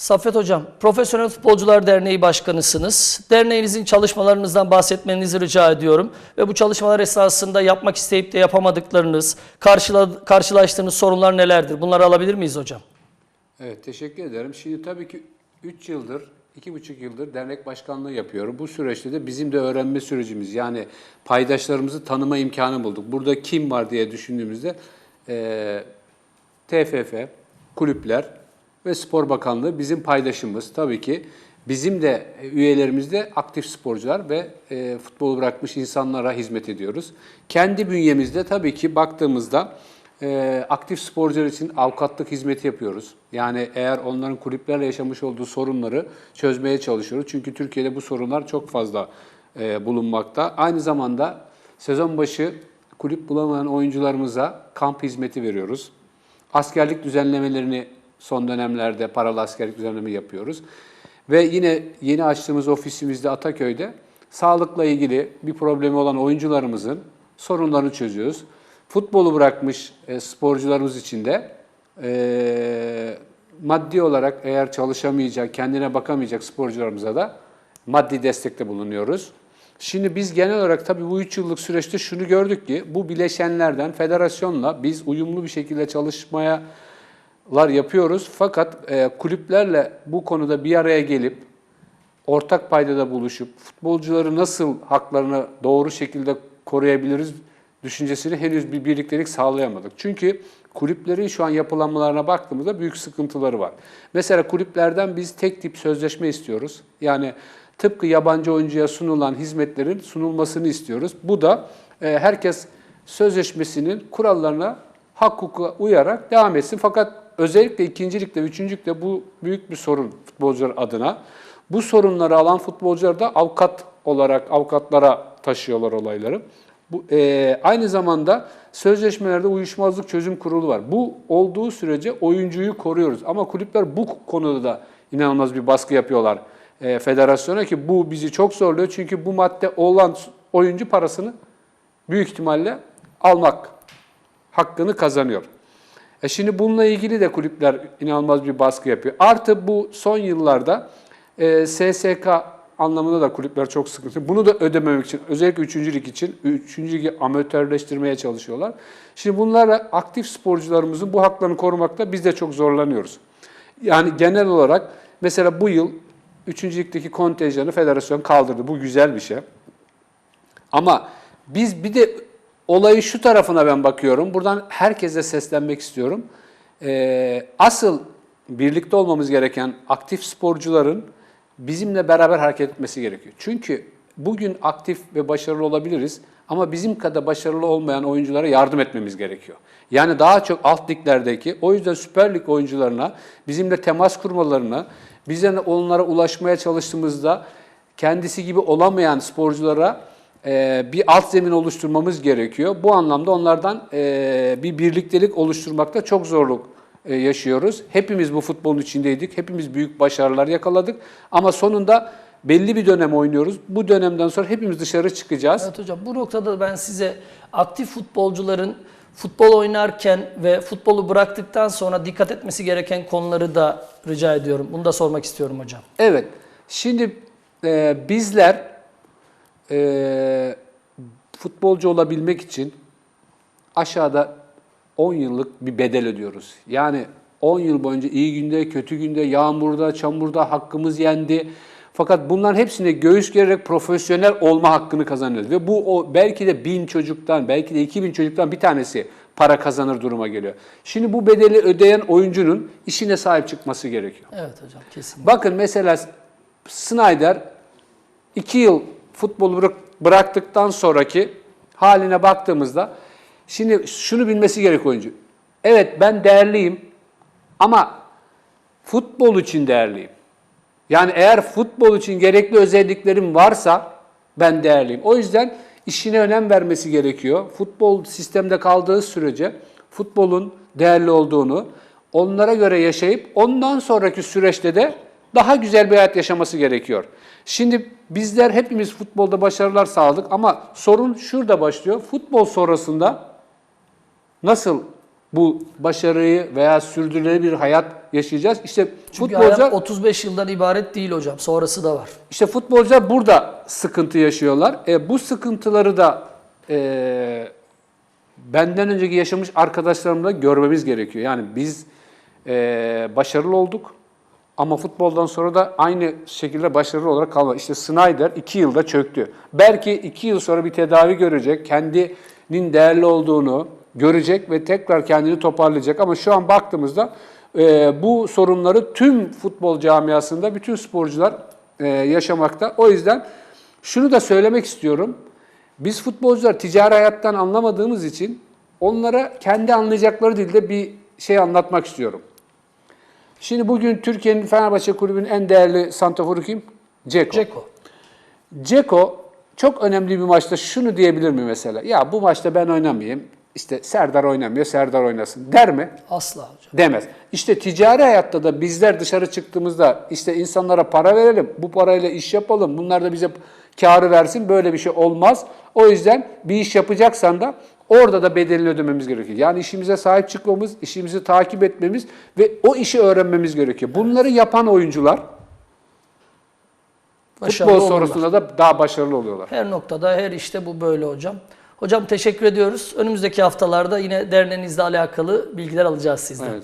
Saffet Hocam, Profesyonel Futbolcular Derneği Başkanısınız. Derneğinizin çalışmalarınızdan bahsetmenizi rica ediyorum. Ve bu çalışmalar esasında yapmak isteyip de yapamadıklarınız, karşıla, karşılaştığınız sorunlar nelerdir? Bunları alabilir miyiz hocam? Evet, teşekkür ederim. Şimdi tabii ki 3 yıldır, 2,5 yıldır dernek başkanlığı yapıyorum. Bu süreçte de bizim de öğrenme sürecimiz, yani paydaşlarımızı tanıma imkanı bulduk. Burada kim var diye düşündüğümüzde eee TFF, kulüpler ve Spor Bakanlığı bizim paydaşımız. Tabii ki bizim de e, üyelerimiz de aktif sporcular ve e, futbolu bırakmış insanlara hizmet ediyoruz. Kendi bünyemizde tabii ki baktığımızda e, aktif sporcular için avukatlık hizmeti yapıyoruz. Yani eğer onların kulüplerle yaşamış olduğu sorunları çözmeye çalışıyoruz. Çünkü Türkiye'de bu sorunlar çok fazla e, bulunmakta. Aynı zamanda sezon başı kulüp bulamayan oyuncularımıza kamp hizmeti veriyoruz. Askerlik düzenlemelerini son dönemlerde paralı askerlik düzenleme yapıyoruz. Ve yine yeni açtığımız ofisimizde Ataköy'de sağlıkla ilgili bir problemi olan oyuncularımızın sorunlarını çözüyoruz. Futbolu bırakmış e, sporcularımız için de e, maddi olarak eğer çalışamayacak, kendine bakamayacak sporcularımıza da maddi destekte bulunuyoruz. Şimdi biz genel olarak tabii bu 3 yıllık süreçte şunu gördük ki bu bileşenlerden federasyonla biz uyumlu bir şekilde çalışmaya lar yapıyoruz. Fakat e, kulüplerle bu konuda bir araya gelip ortak paydada buluşup futbolcuları nasıl haklarını doğru şekilde koruyabiliriz düşüncesini henüz bir birliktelik sağlayamadık. Çünkü kulüplerin şu an yapılanmalarına baktığımızda büyük sıkıntıları var. Mesela kulüplerden biz tek tip sözleşme istiyoruz. Yani tıpkı yabancı oyuncuya sunulan hizmetlerin sunulmasını istiyoruz. Bu da e, herkes sözleşmesinin kurallarına hak hukuka uyarak devam etsin. Fakat özellikle ikincilikte, üçüncülükte bu büyük bir sorun futbolcular adına. Bu sorunları alan futbolcular da avukat olarak avukatlara taşıyorlar olayları. Bu, e, aynı zamanda sözleşmelerde uyuşmazlık çözüm kurulu var. Bu olduğu sürece oyuncuyu koruyoruz. Ama kulüpler bu konuda da inanılmaz bir baskı yapıyorlar e, federasyona ki bu bizi çok zorluyor. Çünkü bu madde olan oyuncu parasını büyük ihtimalle almak hakkını kazanıyor. E şimdi bununla ilgili de kulüpler inanılmaz bir baskı yapıyor. Artı bu son yıllarda e, SSK anlamında da kulüpler çok sıkıntı. Bunu da ödememek için, özellikle 3. lig için, 3. ligi amatörleştirmeye çalışıyorlar. Şimdi bunlarla aktif sporcularımızın bu haklarını korumakta biz de çok zorlanıyoruz. Yani genel olarak mesela bu yıl 3. ligdeki kontenjanı federasyon kaldırdı. Bu güzel bir şey. Ama biz bir de olayı şu tarafına ben bakıyorum. Buradan herkese seslenmek istiyorum. Ee, asıl birlikte olmamız gereken aktif sporcuların bizimle beraber hareket etmesi gerekiyor. Çünkü bugün aktif ve başarılı olabiliriz ama bizim kadar başarılı olmayan oyunculara yardım etmemiz gerekiyor. Yani daha çok alt liglerdeki, o yüzden Süper Lig oyuncularına bizimle temas kurmalarına, bize onlara ulaşmaya çalıştığımızda kendisi gibi olamayan sporculara bir alt zemin oluşturmamız gerekiyor. Bu anlamda onlardan e, bir birliktelik oluşturmakta çok zorluk e, yaşıyoruz. Hepimiz bu futbolun içindeydik. Hepimiz büyük başarılar yakaladık. Ama sonunda belli bir dönem oynuyoruz. Bu dönemden sonra hepimiz dışarı çıkacağız. Evet hocam bu noktada ben size aktif futbolcuların futbol oynarken ve futbolu bıraktıktan sonra dikkat etmesi gereken konuları da rica ediyorum. Bunu da sormak istiyorum hocam. Evet. Şimdi e, bizler e, futbolcu olabilmek için aşağıda 10 yıllık bir bedel ödüyoruz. Yani 10 yıl boyunca iyi günde, kötü günde, yağmurda, çamurda hakkımız yendi. Fakat bunların hepsine göğüs gererek profesyonel olma hakkını kazanıyoruz. Ve bu o belki de bin çocuktan, belki de iki bin çocuktan bir tanesi para kazanır duruma geliyor. Şimdi bu bedeli ödeyen oyuncunun işine sahip çıkması gerekiyor. Evet hocam kesin. Bakın mesela Snyder 2 yıl futbolu bırak- bıraktıktan sonraki haline baktığımızda şimdi şunu bilmesi gerek oyuncu. Evet ben değerliyim ama futbol için değerliyim. Yani eğer futbol için gerekli özelliklerim varsa ben değerliyim. O yüzden işine önem vermesi gerekiyor. Futbol sistemde kaldığı sürece futbolun değerli olduğunu onlara göre yaşayıp ondan sonraki süreçte de daha güzel bir hayat yaşaması gerekiyor. Şimdi bizler hepimiz futbolda başarılar sağladık ama sorun şurada başlıyor. Futbol sonrasında nasıl bu başarıyı veya sürdürülebilir bir hayat yaşayacağız. İşte Çünkü futbolcular hayat 35 yıldan ibaret değil hocam. Sonrası da var. işte futbolcular burada sıkıntı yaşıyorlar. E, bu sıkıntıları da e, benden önceki yaşamış arkadaşlarımla görmemiz gerekiyor. Yani biz e, başarılı olduk ama futboldan sonra da aynı şekilde başarılı olarak kalmadı. İşte Snyder 2 yılda çöktü. Belki 2 yıl sonra bir tedavi görecek, kendinin değerli olduğunu görecek ve tekrar kendini toparlayacak. Ama şu an baktığımızda e, bu sorunları tüm futbol camiasında bütün sporcular e, yaşamakta. O yüzden şunu da söylemek istiyorum. Biz futbolcular ticari hayattan anlamadığımız için onlara kendi anlayacakları dilde bir şey anlatmak istiyorum. Şimdi bugün Türkiye'nin Fenerbahçe Kulübü'nün en değerli santraforu kim? Ceko. Ceko. Ceko çok önemli bir maçta şunu diyebilir mi mesela? Ya bu maçta ben oynamayayım. İşte Serdar oynamıyor, Serdar oynasın der mi? Asla hocam. Demez. İşte ticari hayatta da bizler dışarı çıktığımızda işte insanlara para verelim, bu parayla iş yapalım, bunlar da bize karı versin böyle bir şey olmaz. O yüzden bir iş yapacaksan da orada da bedelini ödememiz gerekiyor. Yani işimize sahip çıkmamız, işimizi takip etmemiz ve o işi öğrenmemiz gerekiyor. Bunları yapan oyuncular Başarılı futbol olurlar. sonrasında da daha başarılı oluyorlar. Her noktada, her işte bu böyle hocam. Hocam teşekkür ediyoruz. Önümüzdeki haftalarda yine derneğinizle alakalı bilgiler alacağız sizden. Evet.